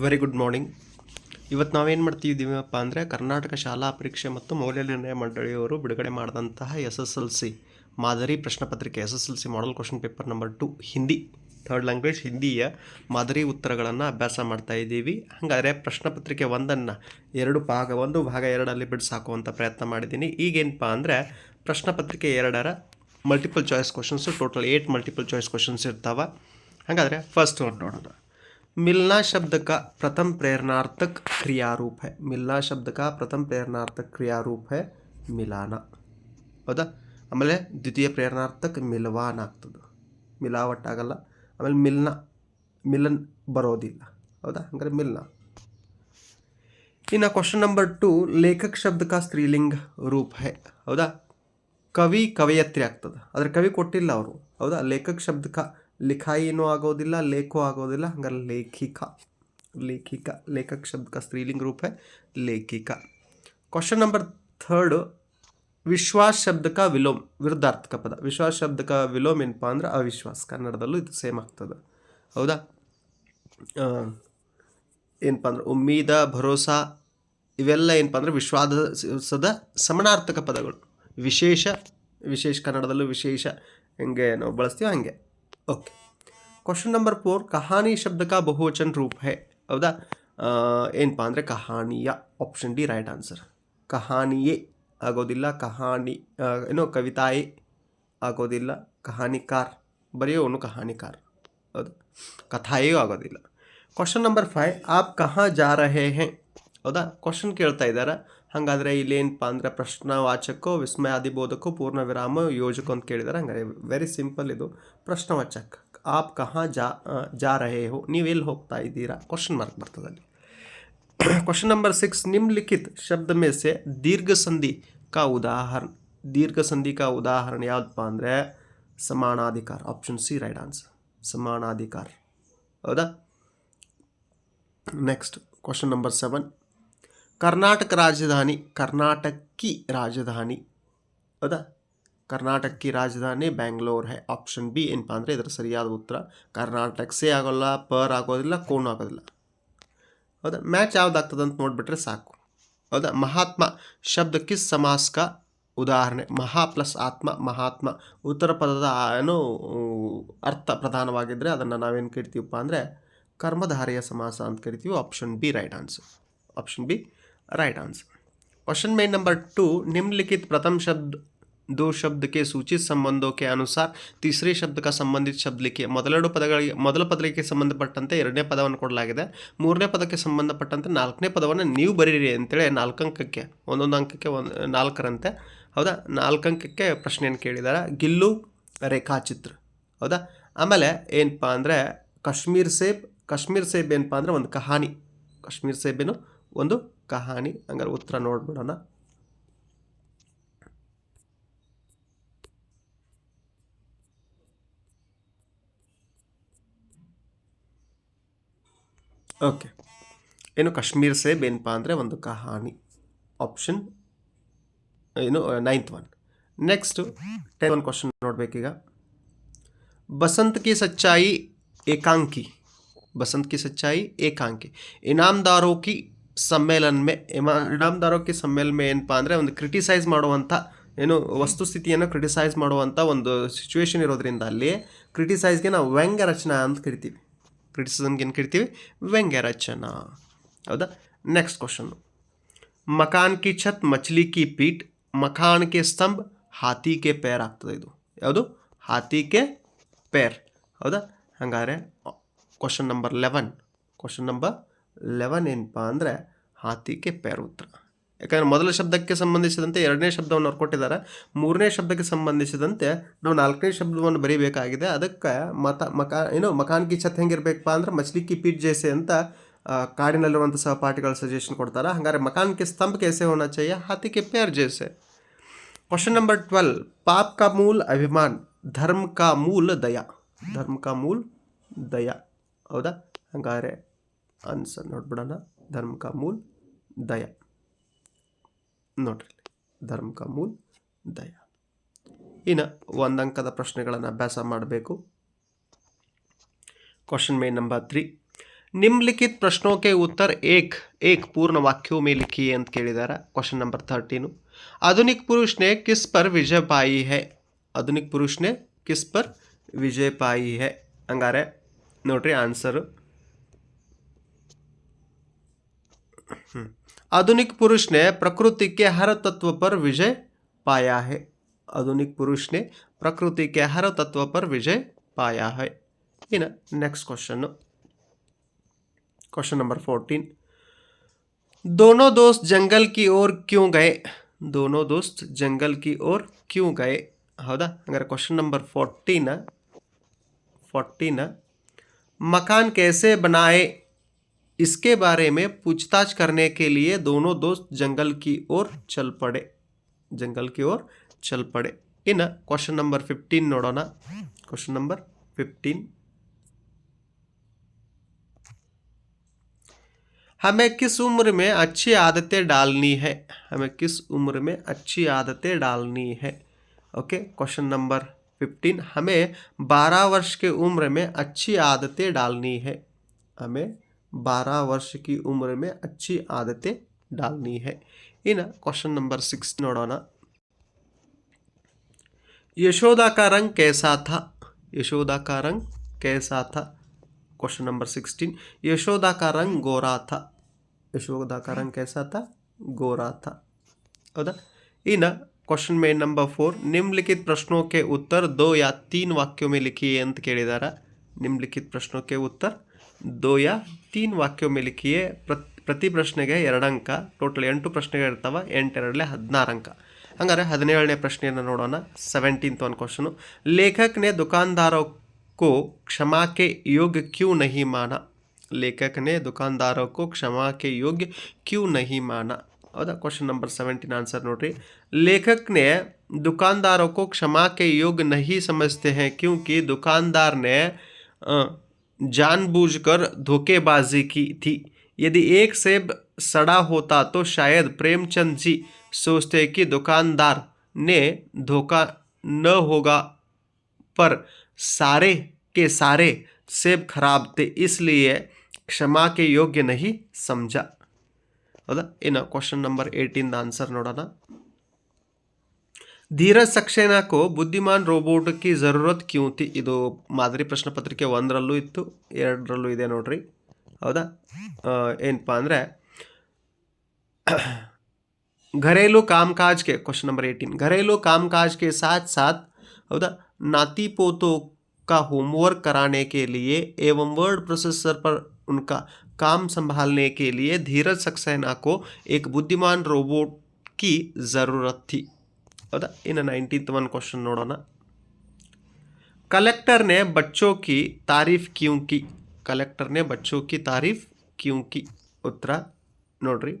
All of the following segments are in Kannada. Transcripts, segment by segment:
ವೆರಿ ಗುಡ್ ಮಾರ್ನಿಂಗ್ ಇವತ್ತು ನಾವೇನು ಮಾಡ್ತಿದ್ದೀವಪ್ಪ ಅಂದರೆ ಕರ್ನಾಟಕ ಶಾಲಾ ಪರೀಕ್ಷೆ ಮತ್ತು ಮೌಲ್ಯ ನಿರ್ಣಯ ಮಂಡಳಿಯವರು ಬಿಡುಗಡೆ ಮಾಡಿದಂತಹ ಎಸ್ ಎಸ್ ಎಲ್ ಸಿ ಮಾದರಿ ಪ್ರಶ್ನೆ ಪತ್ರಿಕೆ S S L C model question paper number two Hindi third language ಹಿಂದಿಯ ಮಾದರಿ ಉತ್ತರಗಳನ್ನು ಅಭ್ಯಾಸ ಮಾಡ್ತಾ ಇದ್ದೀವಿ ಹಾಗಾದರೆ ಪ್ರಶ್ನೆ ಒಂದನ್ನು ಎರಡು ಭಾಗ ಒಂದು ಭಾಗ ಎರಡಲ್ಲಿ ಬಿಡಿಸಾಕುವಂಥ ಪ್ರಯತ್ನ ಮಾಡಿದ್ದೀನಿ ಈಗೇನಪ್ಪ ಅಂದರೆ ಪ್ರಶ್ನೆ ಪತ್ರಿಕೆ ಎರಡರ multiple choice questions total eight multiple choice questions ಇರ್ತಾವೆ ಹಾಗಾದರೆ ಫಸ್ಟ್ ಒಂದು ನೋಡೋಣ मिलना शब्द का प्रथम प्रेरणार्थक क्रिया रूप है मिलना शब्द का प्रथम प्रेरणार्थक क्रिया रूप है ಮಿಲಾನ ಹೌದಾ ಆಮೇಲೆ ದ್ವಿತೀಯ ಪ್ರೇರಣಾರ್ಥಕ್ ಮಿಲ್ವಾನ್ ಆಗ್ತದೆ ಮಿಲಾವಟ್ಟಾಗಲ್ಲ ಆಮೇಲೆ ಮಿಲ್ನ ಮಿಲನ್ ಬರೋದಿಲ್ಲ ಹೌದಾ ಹಂಗಾರೆ ಮಿಲ್ನ ಇನ್ನು ಕ್ವಶನ್ ನಂಬರ್ ಟು ಲೇಖಕ್ ಶಬ್ದ ಸ್ತ್ರೀಲಿಂಗ ರೂಪ ಹೇ ಹೌದಾ ಕವಿ ಕವಯತ್ರಿ ಆಗ್ತದೆ ಆದರೆ ಕವಿ ಕೊಟ್ಟಿಲ್ಲ ಅವರು ಹೌದಾ ಲೇಖಕ್ ಶಬ್ದ ಲಿಖಾಯಿನೂ ಆಗೋದಿಲ್ಲ ಲೇಖೋ ಆಗೋದಿಲ್ಲ ಹಂಗಾರೆ ಲೇಖಿಕ ಲೇಖಿಕ ಲೇಖಕ ಶಬ್ದಕ ಸ್ತ್ರೀಲಿಂಗ ರೂಪ ಲೇಖಿಕ ಕ್ವಶನ್ ನಂಬರ್ ಥರ್ಡ್ ವಿಶ್ವಾಸ ಶಬ್ದಕ ವಿಲೋಮ್ ವಿರುದ್ಧಾರ್ಥಕ ಪದ ವಿಶ್ವಾಸ ಶಬ್ದಕ ವಿಲೋಮ್ ಏನಪ್ಪ ಅಂದ್ರೆ ಅವಿಶ್ವಾಸ ಕನ್ನಡದಲ್ಲೂ ಇದು ಸೇಮ್ ಆಗ್ತದೆ ಹೌದಾ ಏನಪ್ಪ ಅಂದ್ರೆ ಉಮ್ಮೀದ ಭರೋಸಾ ಇವೆಲ್ಲ ಏನಪ್ಪ ಅಂದರೆ ವಿಶ್ವಾಸದ ಸಮನಾರ್ಥಕ ಪದಗಳು ವಿಶೇಷ ವಿಶೇಷ ಕನ್ನಡದಲ್ಲೂ ವಿಶೇಷ ಹೆಂಗೆ ನಾವು ಬಳಸ್ತೀವೋ ಹಂಗೆ ಓಕೆ ಕ್ವಶನ್ ನಂಬರ್ ಫೋರ್ ಕಹಾನಿ ಶಬ್ದಕ ಬಹುವಚನ ರೂಪ ಹೇ ಹೌದಾ ಏನಪ್ಪ ಅಂದರೆ ಕಹಾನಿಯ ಆಪ್ಷನ್ ಡಿ ರೈಟ್ ಆನ್ಸರ್ ಕಹಾನಿಯೇ ಆಗೋದಿಲ್ಲ ಕಹಾನಿ ಏನೋ ಕವಿತಾಯೇ ಆಗೋದಿಲ್ಲ ಕಹಾನಿಕಾರ್ ಬರೆಯೋನು ಕಹಾನಿಕಾರ್ ಹೌದು ಕಥಾಯೇ ಆಗೋದಿಲ್ಲ ಕ್ವಶನ್ ನಂಬರ್ ಫೈ ಆಪ್ ಕಹಾ ಜಾ ರಹೆ ಹೇ ಹೌದಾ ಕ್ವಶನ್ ಕೇಳ್ತಾ ಇದ್ದಾರಾ ಹಾಗಾದರೆ ಇಲ್ಲೇನಪ್ಪ ಅಂದರೆ ಪ್ರಶ್ನವಾಚಕೋ ವಿಸ್ಮಯಾದಿಬೋಧಕೋ ಪೂರ್ಣ ವಿರಾಮ ಯೋಜಕೋ ಅಂತ ಕೇಳಿದ್ದಾರೆ ಹಂಗಾರೆ ವೆರಿ ಸಿಂಪಲ್ ಇದು ಪ್ರಶ್ನವಾಚಕ ಆಪ್ ಕಹಾ ಜಾ ಜಾ ರಹೇ ಹೋ ನೀವೆಲ್ಲಿ ಹೋಗ್ತಾ ಇದ್ದೀರಾ ಕ್ವಶನ್ ಮಾರ್ಕ್ ಅಲ್ಲಿ ಕ್ವಶನ್ ನಂಬರ್ ಸಿಕ್ಸ್ ನಿಮ್ಲಿಖಿತ್ ಶಬ್ದ ಮೇಸೆ ದೀರ್ಘ ಸಂಧಿ ಕಾ ಉದಾಹರಣೆ ದೀರ್ಘ ಸಂಧಿ ಕಾ ಉದಾಹರಣೆ ಯಾವುದಪ್ಪ ಅಂದರೆ ಸಮಾನಾಧಿಕಾರ ಆಪ್ಷನ್ ಸಿ ರೈಟ್ ಆನ್ಸರ್ ಸಮಾನಾಧಿಕಾರ ಹೌದಾ next question number seven Karnataka ರಾಜಧಾನಿ ಕರ್ನಾಟಕಿ ರಾಜಧಾನಿ ಹೌದಾ ಕರ್ನಾಟಕಿ ರಾಜಧಾನಿ ಬ್ಯಾಂಗ್ಳೂರ್ ಹೇ ಆಪ್ಷನ್ ಬಿ ಏನಪ್ಪ ಅಂದರೆ ಇದರ ಸರಿಯಾದ ಉತ್ತರ ಕರ್ನಾಟಕ ಸೇ ಆಗೋಲ್ಲ ಪರ್ ಆಗೋದಿಲ್ಲ ಕೋನ್ ಆಗೋದಿಲ್ಲ ಹೌದಾ ಮ್ಯಾಚ್ ಯಾವ್ದಾಗ್ತದೆ ಅಂತ ನೋಡಿಬಿಟ್ರೆ ಸಾಕು ಹೌದಾ ಮಹಾತ್ಮ ಶಬ್ದಕ್ಕೆ ಸಮಾಸ್ಕ ಉದಾಹರಣೆ ಮಹಾ ಪ್ಲಸ್ ಆತ್ಮ ಮಹಾತ್ಮ ಉತ್ತರ ಪದದ ಏನು ಅರ್ಥ ಪ್ರಧಾನವಾಗಿದ್ದರೆ ಅದನ್ನು ನಾವೇನು ಕರಿತೀವಪ್ಪ ಅಂದರೆ ಕರ್ಮಧಾರೆಯ ಸಮಾಸ ಅಂತ ಕರಿತೀವಿ option B right answer option B right answer question में ನಂಬರ್ ಟು निम्नलिखित प्रथम शब्द दो शब्द के सूचित ಅನುಸಾರ ತೀಸರೇ ಶಬ್ದಕ್ಕೆ ಸಂಬಂಧಿತ ಶಬ್ದ ಮೊದಲೆರಡು ಪದಗಳಿಗೆ ಮೊದಲ ಪದಕ್ಕೆ ಸಂಬಂಧಪಟ್ಟಂತೆ ಎರಡನೇ ಪದವನ್ನು ಕೊಡಲಾಗಿದೆ ಮೂರನೇ ಪದಕ್ಕೆ ಸಂಬಂಧಪಟ್ಟಂತೆ ನಾಲ್ಕನೇ ಪದವನ್ನು ನೀವು ಬರೀರಿ ಅಂತೇಳಿ ನಾಲ್ಕು ಅಂಕಕ್ಕೆ ಒಂದೊಂದು ಅಂಕಕ್ಕೆ ಒಂದು ನಾಲ್ಕರಂತೆ ಹೌದಾ ನಾಲ್ಕು ಅಂಕಕ್ಕೆ ಪ್ರಶ್ನೆಯನ್ನು ಕೇಳಿದ್ದಾರೆ ಗಿಲ್ಲು ರೇಖಾಚಿತ್ರ ಹೌದಾ ಆಮೇಲೆ ಏನಪ್ಪ ಅಂದರೆ ಕಾಶ್ಮೀರ್ ಸೇಬ್ ಕಾಶ್ಮೀರ್ ಸೇಬ್ ಏನಪ್ಪ ಅಂದರೆ ಒಂದು ಕಹಾನಿ ಕಾಶ್ಮೀರ್ ಸೇಬೇನು ಒಂದು कहानी अगर उत्तरा नोट போடना ओके इनु कश्मीर से बेनपांदरे ಒಂದು કહાની option ಯುನ 9th 1 next 10th 1 question ನೋಡ್ಬೇಕು ಈಗ ಬಸಂತ ಕಿ ಸಚ್ಚಾಯಿ ಏಕಾંકી ಬಸಂತ ಕಿ ಸಚ್ಚಾಯಿ ಏಕಾંકી इनामದಾರೋಕಿ ಸಮ್ಮೇಳನ ಮೇ ಸಮ್ಮೇಳನ ಏನಪ್ಪ ಅಂದರೆ ಒಂದು ಕ್ರಿಟಿಸೈಸ್ ಮಾಡುವಂಥ ಏನು ವಸ್ತುಸ್ಥಿತಿಯನ್ನು ಕ್ರಿಟಿಸೈಸ್ ಮಾಡುವಂಥ ಒಂದು ಸಿಚುವೇಶನ್ ಇರೋದ್ರಿಂದ ಅಲ್ಲಿ ಕ್ರಿಟಿಸೈಸ್ಗೆ ನಾವು ವ್ಯಂಗ್ಯ ರಚನಾ ಅಂತ ಕರಿತೀವಿ ಕ್ರಿಟಿಸಿಸಮ್ಗೆ ಏನು ಕರಿತೀವಿ ವ್ಯಂಗ್ಯ ರಚನಾ ಹೌದಾ ನೆಕ್ಸ್ಟ್ ಕ್ವಶನ್ನು ಮಕಾನ್ ಕಿ ಛತ್ ಮಚ್ಲಿ ಕಿ ಪೀಟ್ ಮಖಾನ್ ಕೆ ಸ್ತಂಭ ಕೆ ಪೇರ್ ಆಗ್ತದೆ ಇದು ಯಾವುದು ಕೆ ಪೇರ್ ಹೌದಾ ಹಂಗಾದ್ರೆ question number eleven question number eleven ಏನಪ್ಪ ಅಂದರೆ ಹಾತಿಕೆ ಉತ್ತರ ಯಾಕಂದರೆ ಮೊದಲ ಶಬ್ದಕ್ಕೆ ಸಂಬಂಧಿಸಿದಂತೆ ಎರಡನೇ ಶಬ್ದವನ್ನು ಅವ್ರು ಕೊಟ್ಟಿದ್ದಾರೆ ಮೂರನೇ ಶಬ್ದಕ್ಕೆ ಸಂಬಂಧಿಸಿದಂತೆ ನಾವು ನಾಲ್ಕನೇ ಶಬ್ದವನ್ನು ಬರೀಬೇಕಾಗಿದೆ ಅದಕ್ಕೆ ಮತ ಮಕಾ ಏನು ಕಿ ಛತ್ ಹೆಂಗಿರ್ಬೇಕಪ್ಪ ಅಂದ್ರೆ ಕಿ ಪೀಟ್ ಜೇಸೆ ಅಂತ ಕಾಡಿನಲ್ಲಿರುವಂಥ ಸಹಪಾಠಿಗಳ ಸಜೆಷನ್ ಕೊಡ್ತಾರೆ ಹಾಗಾದ್ರೆ ಮಕಾನ್ಕೆ ಸ್ತಂಭ ಕೆಸೆ ಹೋನ ಚಯ್ಯ ಹಾತಿಕೆ ಪೇರ್ ಜೇಸೆ ಕ್ವಶನ್ ನಂಬರ್ ಟ್ವೆಲ್ ಪಾಪ್ ಕಾ ಮೂಲ್ ಅಭಿಮಾನ್ ಧರ್ಮ ಕಾ ಮೂಲ ದಯಾ ಧರ್ಮ ಕಾ ಮೂಲ್ ದಯಾ ಹೌದಾ ಹಂಗಾರೆ ಆನ್ಸರ್ ನೋಡ್ಬಿಡೋಣ ಧರ್ಮ ಮೂಲ್ ದಯ ನೋಡ್ರಿ ಧರ್ಮ ಮೂಲ್ ದಯ ಇನ್ನು ಒಂದು ಅಂಕದ ಪ್ರಶ್ನೆಗಳನ್ನು ಅಭ್ಯಾಸ ಮಾಡಬೇಕು ಕ್ವಶನ್ ಮೇ ನಂಬರ್ ತ್ರೀ ನಿಮ್ಲಿಖಿತ ಪ್ರಶ್ನೋಕೆ ಉತ್ತರ ಏಕ್ ಏಕ್ ಪೂರ್ಣ ವಾಕ್ಯವು ಮೇ ಲಿಖಿ ಅಂತ ಕೇಳಿದ್ದಾರೆ ಕ್ವಶನ್ ನಂಬರ್ ಥರ್ಟೀನು ಆಧುನಿಕ ಪುರುಷನೇ ಕಿಸ್ ಪರ್ ವಿಜಯ ಪಾಯಿ ಹೇ ಆಧುನಿಕ ಪುರುಷನೇ ಕಿಸ್ ಪರ್ ವಿಜಯ ಪಾಯಿ ಹೇ ಹಂಗಾರೆ ನೋಡ್ರಿ ಆನ್ಸರು आधुनिक पुरुष ने प्रकृति के हर तत्व पर विजय पाया है आधुनिक पुरुष ने प्रकृति के हर तत्व पर विजय पाया है ಇನ್ನು ना नेक्स्ट क्वेश्चन नंबर फोर्टीन दोनों दोस्त जंगल की ओर क्यों गए दोनों दोस्त जंगल की ओर क्यों गए ಹೌದಾ अगर क्वेश्चन नंबर फोर्टीन फोर्टीन मकान कैसे बनाए इसके बारे में पूछताछ करने के लिए दोनों दोस्त जंगल की ओर चल पड़े जंगल की ओर चल पड़े क्वेश्चन नंबर फिफ्टीन नोड़ो ना क्वेश्चन नंबर फिफ्टीन हमें किस उम्र में अच्छी आदतें डालनी है हमें किस उम्र में अच्छी आदतें डालनी है ओके क्वेश्चन नंबर फिफ्टीन हमें बारह वर्ष के उम्र में अच्छी आदतें डालनी है हमें बारह वर्ष की उम्र में अच्छी आदतें डालनी है इन क्वेश्चन नंबर सिक्स नोड़ा यशोदा का रंग कैसा था यशोदा का रंग कैसा था क्वेश्चन नंबर सिक्सटीन यशोदा का रंग गोरा था यशोदा का रंग कैसा था गोरा था क्वेश्चन में नंबर फोर निम्नलिखित प्रश्नों के उत्तर दो या तीन वाक्यों में लिखिए अंत ಅಂತ निम्नलिखित प्रश्नों के उत्तर दो या ತೀನ್ ವಾಕ್ಯ में ಪ್ರತಿ ಪ್ರತಿ ಪ್ರಶ್ನೆಗೆ ಎರಡು ಅಂಕ ಟೋಟಲ್ ಎಂಟು ಪ್ರಶ್ನೆಗಳು ಇರ್ತಾವೆ ಎಂಟೆರಡಲೆ ಹದಿನಾರು ಅಂಕ ಹಂಗಾರೆ ಹದಿನೇಳನೇ ಪ್ರಶ್ನೆಯನ್ನು ನೋಡೋಣ ಸೆವೆಂಟೀನ್ತ್ ಒಂದು ಕ್ವಶನು ಲೇಖಕನೇ ದುಕಾನ್ದಾರಕ್ಕೂ ಕ್ಷಮಾಕೆ ಯೋಗ್ಯ ಕ್ಯೂ ನಹಿ ಮಾನ ಲೇಖಕನೇ ದುಕಾನ್ದಾರಕ್ಕೂ ಕ್ಷಮಾಕೆ ಯೋಗ್ಯ ಕ್ಯೂ ನಹಿ ಮಾನ ಹೌದಾ ಕ್ವಶನ್ ನಂಬರ್ ಸೆವೆಂಟೀನ್ ಆನ್ಸರ್ ನೋಡ್ರಿ ಲೇಖಕನೇ ದುಕಾನ್ದಾರಕ್ಕೂ ಕ್ಷಮಾಕೆ ಯೋಗ್ಯ ನಹಿ ಸಮಜತೆ ಹೇ ಕ್ಯೂಂಕಿ ದುಕಾನ್ದಾರ್ನೇ जानबूझकर धोखेबाजी की थी यदि एक सेब सड़ा होता तो शायद प्रेमचंद जी सोचते कि दुकानदार ने धोखा न होगा पर सारे के सारे सेब खराब थे इसलिए क्षमा के योग्य नहीं समझा ಹೌದಾ ಇನ್ನು ಕ್ವಶನ್ ನಂಬರ್ ಏಯ್ಟೀನ್ ಆನ್ಸರ್ ನೋಡೋಣ ಧೀರಜ್ ಸಕ್ಸೇನಾಕು ಬುದ್ಧಿಮಾನ್ ರೋಬೋಟಕ್ಕೆ ಜರೂರತ್ ಕ್ಯೂಂತಿ ಇದು ಮಾದರಿ ಪ್ರಶ್ನೆ ಪತ್ರಿಕೆ ಒಂದರಲ್ಲೂ ಇತ್ತು ಎರಡರಲ್ಲೂ ಇದೆ ನೋಡ್ರಿ ಹೌದಾ ಏನಪ್ಪ ಅಂದರೆ घरेलू कामकाज के क्वेश्चन नंबर एटीन घरेलू कामकाज के साथ साथ हाद नाती पोतों का होमवर्क कराने के लिए एवं वर्ड प्रोसेसर पर उनका काम संभालने के लिए धीरज सक्सेना को एक बुद्धिमान रोबोट की ज़रूरत थी ಹೌದಾ ಇನ್ನು तो वन क्वेश्चन ನೋಡೋಣ कलेक्टर ने बच्चों की तारीफ क्यों की कलेक्टर ने बच्चों की तारीफ क्यों की उत्तर नोड्री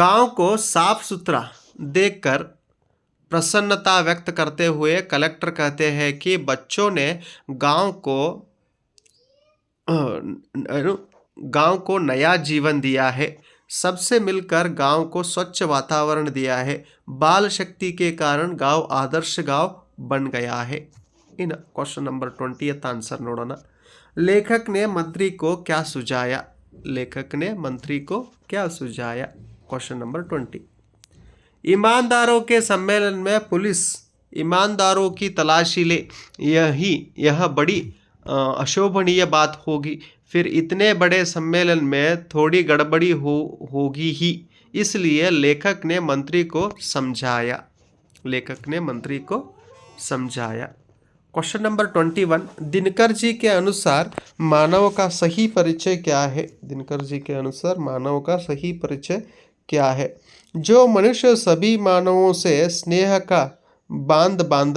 गांव को साफ सुथरा देखकर प्रसन्नता व्यक्त करते हुए कलेक्टर कहते हैं कि बच्चों ने गांव को गांव को नया जीवन दिया है सबसे मिलकर गांव को स्वच्छ वातावरण दिया है बाल शक्ति के कारण गांव आदर्श गांव बन गया है in question number twenty answer नोड़ना लेखक ने मंत्री को क्या सुझाया लेखक ने मंत्री को क्या सुझाया क्वेश्चन नंबर ट्वेंटी ईमानदारों के सम्मेलन में पुलिस ईमानदारों की तलाशी ले यही यह बड़ी अशोभनीय बात होगी फिर इतने बड़े सम्मेलन में थोड़ी गड़बड़ी हो होगी ही इसलिए लेखक ने मंत्री को समझाया लेखक ने मंत्री को समझाया question number twenty one Dinkar ji के अनुसार मानव का सही परिचय क्या है दिनकर जी के अनुसार मानव का सही परिचय क्या है जो मनुष्य सभी मानवों से स्नेह का बांध बांध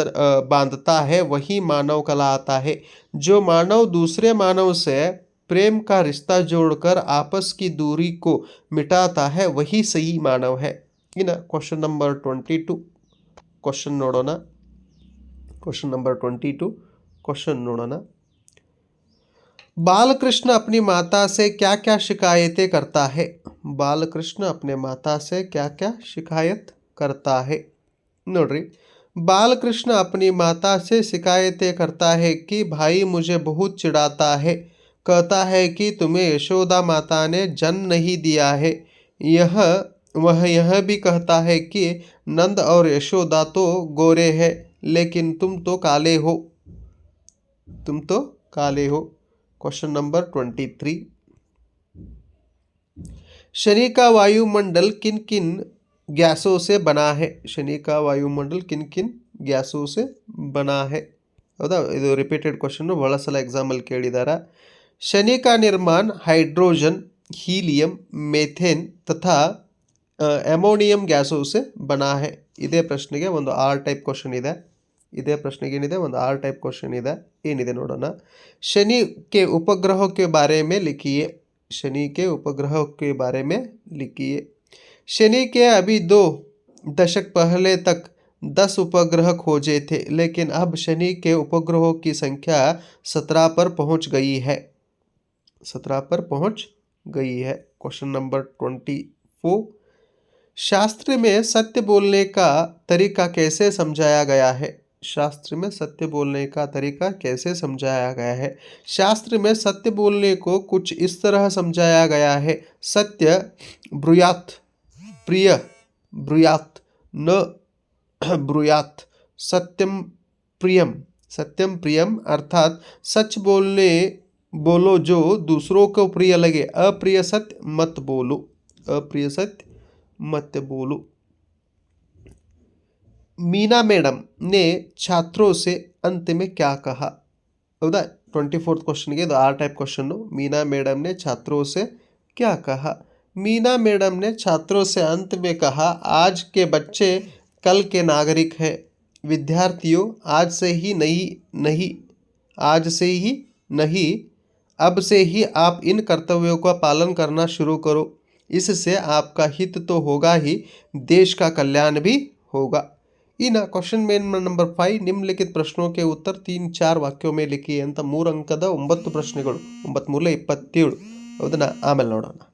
बांधता है वही मानव कहलाता है जो मानव दूसरे मानव से प्रेम का रिश्ता जोड़कर आपस की दूरी को मिटाता है वही सही मानव है question number twenty two question नोड़ो ना question number twenty two question नोड़ो ना बालकृष्ण अपनी माता से क्या क्या शिकायतें करता है बालकृष्ण अपने माता से क्या क्या शिकायत करता है नोड्री बालकृष्ण अपनी माता से शिकायतें करता है कि भाई मुझे बहुत चिढ़ाता है कहता है कि तुम्हें यशोदा माता ने जन्म नहीं दिया है यह वह यह भी कहता है कि नंद और यशोदा तो गोरे हैं लेकिन तुम तो काले हो तुम तो काले हो क्वेश्चन नंबर ट्वेंटी थ्री शनि का वायुमंडल किन किन गैसों से बना है शनि का वायुमंडल किन किन ಗ್ಯಾಸೂ ಸೆ ಹೌದಾ ಇದು ರಿಪೀಟೆಡ್ ಕ್ವಶನ್ನು ಭಾಳ ಸಲ ಎಕ್ಸಾಮಲ್ಲಿ ಕೇಳಿದ್ದಾರೆ ಶನಿಕಾ ನಿರ್ಮಾಣ ಹೈಡ್ರೋಜನ್ ಹೀಲಿಯಂ ಮೆಥೇನ್ ತಥಾ ಅಮೋನಿಯಂ ಗ್ಯಾಸೂ ಸೆ ಇದೇ ಪ್ರಶ್ನೆಗೆ ಒಂದು ಆರ್ ಟೈಪ್ ಕ್ವಶನ್ ಇದೆ ಇದೇ ಪ್ರಶ್ನೆಗೆ ಏನಿದೆ ಒಂದು ಆರ್ ಟೈಪ್ ಕ್ವಶನ್ ಇದೆ ಏನಿದೆ ನೋಡೋಣ ಶನಿ ಕೆ ಉಪಗ್ರಹಕ್ಕೆ ಬಾರೆ ಮೇ ಲಿಖಿಯೇ ಶನಿಕೆ ಉಪಗ್ರಹಕ್ಕೆ ಬಾರೆ ಮೇ ಲಿಖಿಯೇ शनि के अभी दो दशक पहले तक दस उपग्रह खोजे थे लेकिन अब शनि के उपग्रहों की संख्या सत्रह पर पहुंच गई है सत्रह पर पहुंच गई है क्वेश्चन नंबर ट्वेंटी फोर शास्त्र में सत्य बोलने का तरीका कैसे समझाया गया है शास्त्र में सत्य बोलने का तरीका कैसे समझाया गया है शास्त्र में सत्य बोलने को कुछ इस तरह समझाया गया है सत्य ब्रुयात प्रिय ब्रूयात् न ब्रूयात् सत्यम प्रियम सत्यम प्रियम अर्थात सच बोलने बोलो जो दूसरों को प्रिय लगे अप्रिय सत्य मत बोलो अप्रिय सत्य मत बोलो मीना मैडम ने छात्रों से अंत में क्या कहा ट्वेंटी फोर्थ ಹೌದಾ दो ಫೋರ್ತ್ टाइप क्वेश्चन ಆರ್ मीना मैडम ने छात्रों से क्या कहा मीना मैडम ने छात्रों से अंत में कहा आज के बच्चे कल के नागरिक हैं विद्यार्थियों आज से ही नहीं नहीं आज से ही नहीं अब से ही आप इन कर्तव्यों का पालन करना शुरू करो इससे आपका हित तो होगा ही देश का कल्याण भी होगा इन क्वेश्चन मेन नंबर फाइव निम्नलिखित प्रश्नों के उत्तर तीन चार वाक्यों में लिखिए अंत मूर अंकद प्रश्न इपत् ಅದನ್ನು ಆಮೇಲೆ